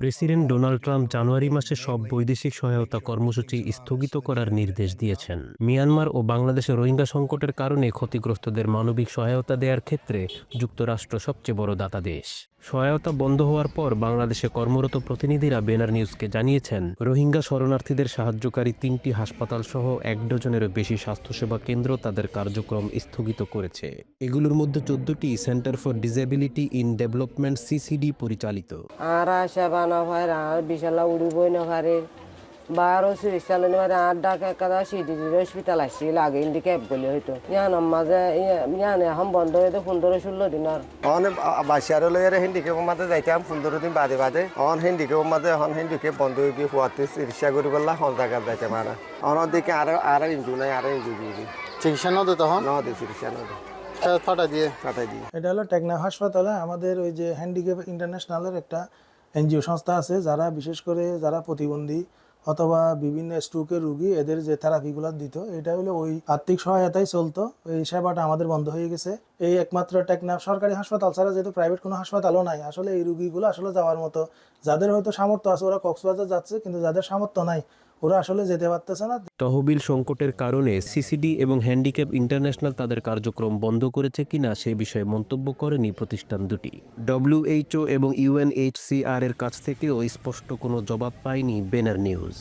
President Donald Trump জানুয়ারি মাসে সব বৈদেশিক সহায়তা কর্মসূচি স্থগিত করার নির্দেশ দিয়েছেন। মিয়ানমার ও বাংলাদেশে রোহিঙ্গা সংকটের কারণে ক্ষতিগ্রস্তদের মানবিক সহায়তা দেওয়ার ক্ষেত্রে যুক্তরাষ্ট্র সবচেয়ে বড় দাতা দেশ। সহায়তা বন্ধ হওয়ার পর বাংলাদেশে কর্মরত প্রতিনিধিরা বেনার নিউজকে জানিয়েছেন, রোহিঙ্গা শরণার্থীদের সাহায্যকারী তিনটি হাসপাতাল সহ এক ডজনেরও বেশি স্বাস্থ্যসেবা কেন্দ্র তাদের কার্যক্রম স্থগিত করেছে। এগুলোর মধ্যে চোদ্দটি centre for disability in development C C D পরিচালিত। আর আশা বানা আর বিশালা উড়িবই না ভারে বারো সিরিজ চালানি ভারে আর ডাকা কাদা সিডি হসপিটাল আসছিল আগে ইন্ডি ক্যাব গলি হয়তো ইয়ান মাঝে ইয়ান এখন বন্ধ হইতে পনেরো ষোলো দিন আর। অন বাসিয়ার লইয়ার হিন্দিকে মাঝে যাইতাম পনেরো দিন বাদে বাদে। অন হিন্দিকে মাঝে অন হিন্দিকে বন্ধ হয়ে গিয়ে হুয়াতে চিকিৎসা করি বললা হন জায়গা যাইতাম আর অন দিকে আর আর ইঞ্জু নাই আর ইঞ্জু দিয়ে চিকিৎসা নদে তখন ন দে চিকিৎসা ন দে ফাটা দিয়ে। কাটাই দিই এটা হলো টেকনা হাসপাতালে আমাদের ওই যে হ্যান্ডিক্যাপ ইন্টারন্যাশনালের একটা এনজিও সংস্থা আছে যারা বিশেষ করে যারা প্রতিবন্ধী অথবা বিভিন্ন স্ট্রোকের রুগী এদের যে থেরাপিগুলো দিত, এটা হলো ওই আর্থিক সহায়তাই চলতো। এই সেবাটা আমাদের বন্ধ হয়ে গেছে। এই একমাত্র টেকনাফ সরকারি হাসপাতাল ছাড়া যেহেতু প্রাইভেট কোনো হাসপাতালও নাই, আসলে এই রুগীগুলো আসলে যাওয়ার মতো, যাদের হয়তো সামর্থ্য আছে, ওরা কক্সবাজার যাচ্ছে, কিন্তু যাদের সামর্থ্য নাই ওরা আসলে যেতে পারতেছে না। তহবিল সংকটের কারণে সিসিডি এবং হ্যান্ডিক্যাপ ইন্টারন্যাশনাল তাদের কার্যক্রম বন্ধ করেছে কিনা সে বিষয়ে মন্তব্য করেনি প্রতিষ্ঠান দুটি। ডব্লিউএইচও এবং ইউএনএইচসিআর এর কাছ থেকেও স্পষ্ট কোনো জবাব পায়নি বেনার নিউজ।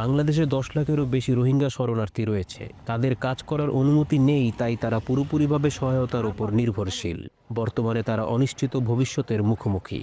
বাংলাদেশে দশ লাখেরও বেশি রোহিঙ্গা শরণার্থী রয়েছে। তাদের কাজ করার অনুমতি নেই, তাই তারা পুরোপুরিভাবে সহায়তার উপর নির্ভরশীল। বর্তমানে তারা অনিশ্চিত ভবিষ্যতের মুখোমুখি।